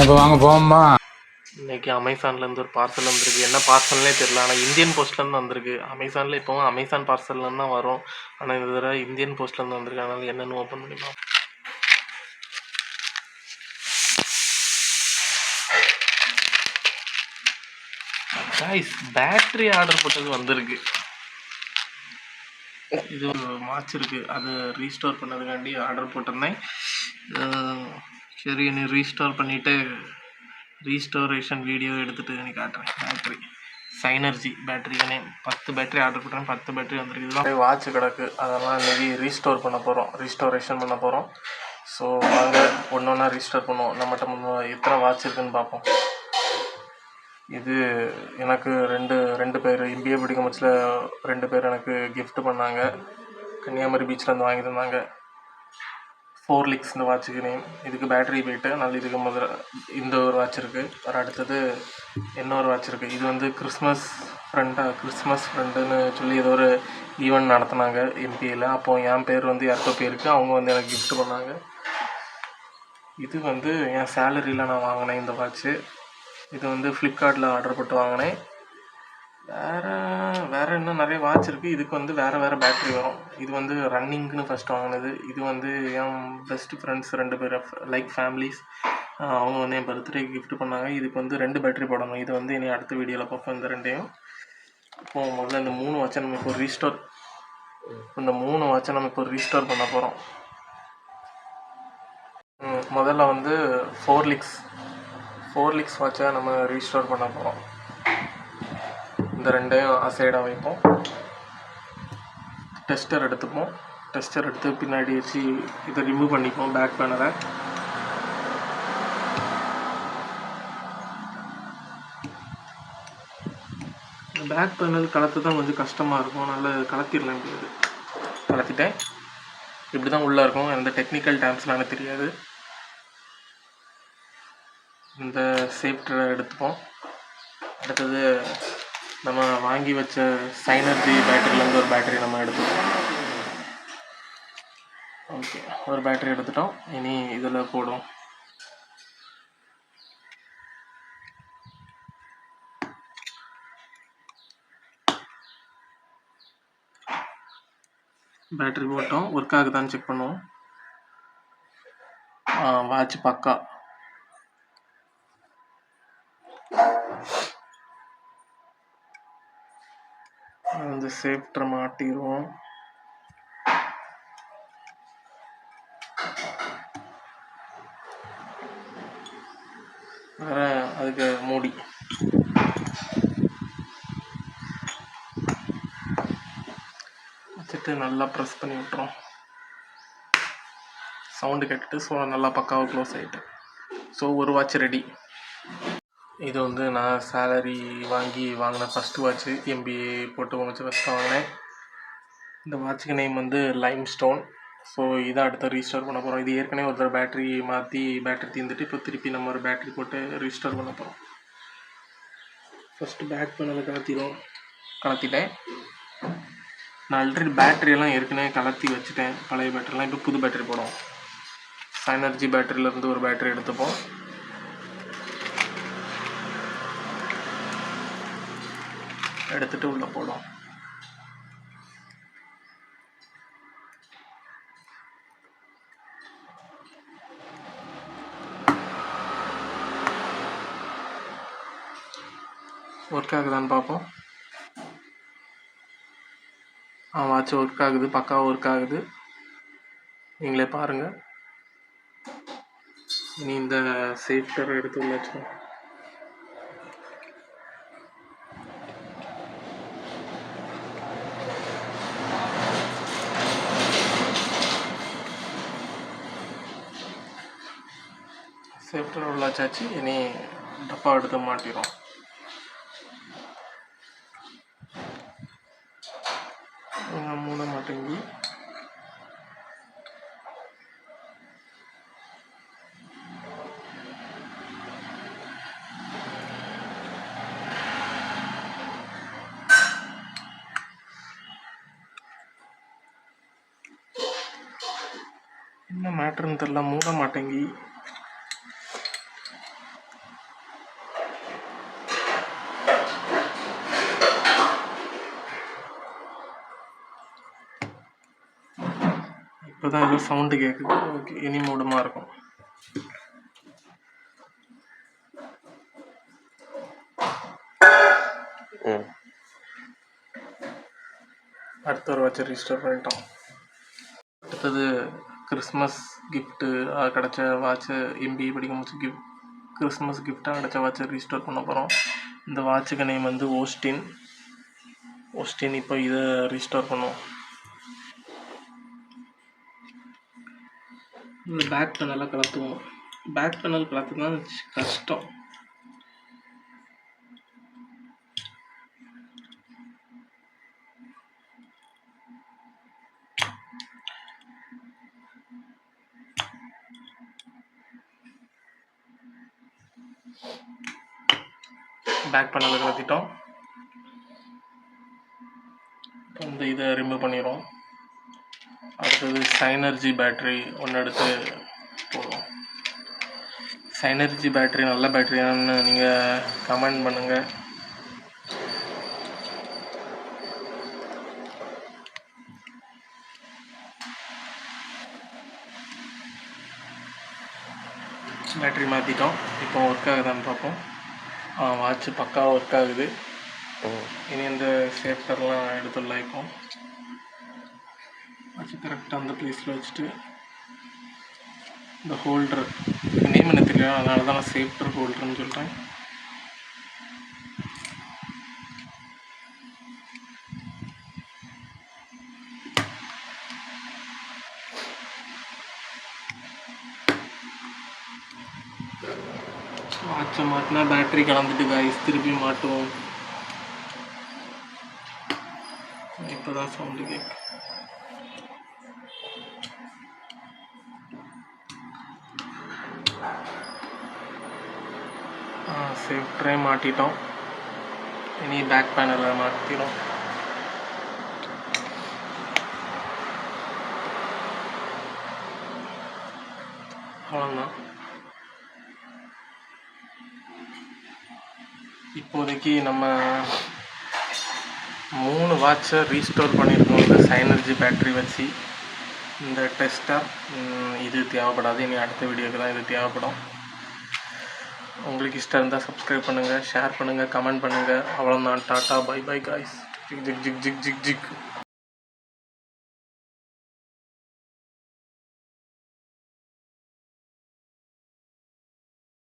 இப்போ வாங்க போவோம்மா. இன்னைக்கு அமேசான்லேருந்து ஒரு பார்சல் வந்திருக்கு. என்ன பார்சல்னே தெரில ஆனால் இந்தியன் போஸ்ட்லேருந்து வந்திருக்கு. அமேசானில் இப்போவும் அமேசான் பார்சல்லேருந்து தான் வரும். ஆனால் இந்த தடவை இந்தியன் போஸ்ட்லேருந்து வந்திருக்கு. அதனால என்னென்னு ஓப்பன் பண்ணிக்கலாம் கைஸ் பேட்டரி ஆர்டர் போட்டது வந்திருக்கு. இது ஒரு வாட்ச் இருக்கு. அது ரீஸ்டோர் பண்ணதுக்காண்டி ஆர்டர் போட்டிருந்தேன். சரி நீ ரீஸ்டோர் பண்ணிவிட்டு ரீஸ்டோரேஷன் வீடியோ எடுத்துட்டு நீ காட்டுறேன். பேட்டரி சைனர்ஜி பேட்டரி நேம் பத்து பேட்டரி ஆர்டர் போட்டேன் பத்து பேட்டரி வந்திருக்கு. இதெல்லாம் வாட்ச் கிடக்கு. அதெல்லாம் இன்னைக்கு ரீஸ்டோர் பண்ண போகிறோம் ரீஸ்டோரேஷன் பண்ண போகிறோம் ஸோ வாங்க ஒன்று ஒன்றா ரீஸ்டோர் பண்ணுவோம். நம்மகிட்ட முன்ன எத்தனை வாட்ச் இருக்குன்னு பார்ப்போம். இது எனக்கு ரெண்டு ரெண்டு பேர் எம்பிஏ படிக்கும் பட்சத்தில் ரெண்டு பேர் எனக்கு கிஃப்ட் பண்ணாங்க. கன்னியாகுமரி பீச்சில் வந்து வாங்கி தந்தாங்க. ஃபோர் லிக்ஸ் இந்த வாட்சுக்கு நேம் இதுக்கு பேட்டரி போயிட்டு நல்ல இதுக்கு முதல்ல இந்த ஒரு வாட்ச் இருக்குது அப்புறம் அடுத்தது இன்னொரு வாட்ச் இருக்குது இது வந்து கிறிஸ்மஸ் ஃப்ரெண்டாக கிறிஸ்மஸ் ஃப்ரெண்டுன்னு சொல்லி ஏதோ ஒரு ஈவெண்ட் நடத்துனாங்க எம்பியில் அப்போது என் பேர் வந்து யாருக்கோ போயிருக்கு அவங்க வந்து எனக்கு கிஃப்ட் பண்ணாங்க. இது வந்து என் சேலரியில் நான் வாங்கினேன் இந்த வாட்ச்சு இது வந்து ஃப்ளிப்கார்ட்டில் ஆர்டர் போட்டு வாங்கினேன். வேறு வேறு இன்னும் நிறைய வாட்ச் இருக்குது இதுக்கு வந்து வேறு வேறு பேட்ரி வரும். இது வந்து ரன்னிங்னு ஃபஸ்ட் வாங்கினது. இது வந்து என் பெஸ்ட் ஃப்ரெண்ட்ஸ் ரெண்டு பேர் லைக் ஃபேமிலிஸ் அவங்க வந்து என் பர்த்டே கிஃப்ட் பண்ணாங்க. இதுக்கு வந்து ரெண்டு பேட்டரி போடணும். இது வந்து இனி அடுத்த வீடியோவில் பார்ப்போம் இந்த ரெண்டையும். இப்போது முதல்ல இந்த மூணு வாட்சை நம்ம இப்போ ரீஸ்டோர் இந்த மூணு வாட்சை நம்ம இப்போ ரீஸ்டோர் பண்ண போகிறோம் முதல்ல வந்து ஃபோர் லிக்ஸ் ஃபோர் லிக்ஸ் வாட்சை நம்ம ரீஸ்டோர் பண்ண போகிறோம் இந்த ரெண்டையும் அசைடாக வைப்போம். டெஸ்டர் எடுத்துப்போம். டெஸ்டர் எடுத்து பின்னாடி வச்சு இதை ரிமூவ் பண்ணிப்போம் பேக் பேனரை பேக் பேனல் கலத்து தான் கொஞ்சம் கஷ்டமாக இருக்கும். அதனால் கலத்திடலாம் முடியாது கலத்திட்டேன். இப்படி தான் உள்ளே இருக்கும். எந்த டெக்னிக்கல் டேம்ஸ்லாம் எனக்கு தெரியாது. இந்த சேஃப்டரை எடுத்துப்போம். அடுத்தது நம்ம வாங்கி வச்ச சைனர்ஜி பேட்டரியிலேருந்து ஒரு பேட்டரி நம்ம எடுத்துப்போம். ஓகே ஒரு பேட்டரி எடுத்துட்டோம். இனி இதில் போடும் பேட்டரி போட்டோம். ஒர்க் ஆகுதான்னு செக் பண்ணுவோம். வாட்ச் பக்கா. அந்த சேஃப்டரை மாட்டிடுவோம் வேற அதுக்கு மூடி. வச்சுட்டு நல்லா ப்ரெஸ் பண்ணி விட்டுறோம். சவுண்டு கேட்டுட்டு ஸோ நல்லா பக்காவாக க்ளோஸ் ஆகிட்டு ஸோ ஒரு வாட்ச் ரெடி இது வந்து நான் சேலரி வாங்கி வாங்கின ஃபஸ்ட்டு வாட்ச்சு எம்பிஏ போட்டு வச்சு ஃபஸ்ட்டு வாங்கினேன். இந்த வாட்சுக்கு நேம் வந்து லைம் ஸ்டோன் ஸோ இதை அடுத்த ரீஸ்டோர் பண்ண போகிறோம் இது ஏற்கனவே ஒருத்தர் பேட்ரி மாற்றி பேட்டரி தீர்ந்துட்டு இப்போ திருப்பி நம்ம ஒரு பேட்டரி போட்டு ரீஸ்டோர் பண்ண போகிறோம் ஃபஸ்ட்டு பேக் பண்ணதை கலத்திடும் கலத்திட்டேன். நான் ஆல்ரெடி பேட்டரியெல்லாம் ஏற்கனவே கலத்தி வச்சுட்டேன். பழைய பேட்டரிலாம் இப்போ புது பேட்டரி போடும் சைனர்ஜி பேட்டரியிலேருந்து ஒரு பேட்டரி எடுத்துப்போம். எடுத்துட்டு உள்ள போடும் ஒர்க் ஆகுதான்னு பார்ப்போம். ஆ வாட்ச் ஒர்க் ஆகுது பக்காவாக ஒர்க் ஆகுது. நீங்களே பாருங்கள் இனி இந்த சேஃப்டர் எடுத்து உள்ள வச்சுக்கோங்க சேஃப்டி உள்ள வச்சாச்சு இனி டப்பா எடுத்து மாட்டிடும் மூட மாட்டேங்கி என்ன மேட்ருன்னு தெரில மூட மாட்டேங்கி இப்போதான் ஏதோ சவுண்டு கேட்குது ஓகே இனி மூடமாக இருக்கும். அடுத்த ஒரு வாட்சை ரீஸ்டோர் பண்ணிட்டோம். அடுத்தது கிறிஸ்மஸ் கிஃப்ட்டு கிடச்ச வாட்சு எம்பிஏ படிக்கும் போது கிஃப்ட் கிறிஸ்மஸ் கிஃப்டாக கிடச்ச வாட்சை ரீஸ்டோர் பண்ண போகிறோம் இந்த வாட்சுக்கு நேம் வந்து ஓஸ்டின் ஓஸ்டின் இப்போ இதை ரீஸ்டோர் பண்ணுவோம். இந்த பேக் பேனலாக கலத்துவோம். பேக் பேனல் கலத்துனா கஷ்டம். பேக் பேனலை கலத்திட்டோம். இந்த இதை ரிமூவ் பண்ணிடுவோம். அடுத்தது சைனர்ஜி பேட்ரி ஒன்று எடுத்து போடுவோம். சைனர்ஜி பேட்ரி நல்ல பேட்டரியான்னு நீங்கள் கமெண்ட் பண்ணுங்கள் பேட்ரி மாற்றிட்டோம் இப்போ ஒர்க் ஆகுதான்னு பார்ப்போம். வாட்ச் பக்காவாக ஒர்க் ஆகுது. இனி இந்த சேஃப்டர்லாம் எடுத்துடலாம் இப்போ வச்சு கரெக்டாக அந்த ப்ளேஸில் வச்சுட்டு இந்த ஹோல்டர் நேம் என்ன தெரியல அதனால தான் நான் சேஃப்டர் ஹோல்டர்னு சொல்கிறேன் வாட்சை மாட்டினா பேட்டரி கலந்துட்டு காய்ஸ் திருப்பி மாட்டுவோம். இப்போதான் சவுண்டு கேட்கு சேஃப்டரே மாட்டிட்டோம். இனி பேக் பேனலை மாற்றிடும் அவ்வளோதான் இப்போதைக்கு நம்ம மூணு வாட்சை ரீஸ்டோர் பண்ணியிருக்கோம் இந்த சைனர்ஜி பேட்டரி வச்சு. இந்த டெஸ்ட்டாக இது தேவைப்படாது. இனி அடுத்த வீடியோக்கு தான் இது தேவைப்படும். உங்களுக்கு இஷ்டம் இருந்தால் சப்ஸ்கிரைப் பண்ணுங்கள் ஷேர் பண்ணுங்கள் கமெண்ட் பண்ணுங்கள் அவ்வளோதான் டாட்டா பை பை காய்ஸ் ஜிக் ஜிக் ஜிக் ஜிக் ஜிக் ஜிக்.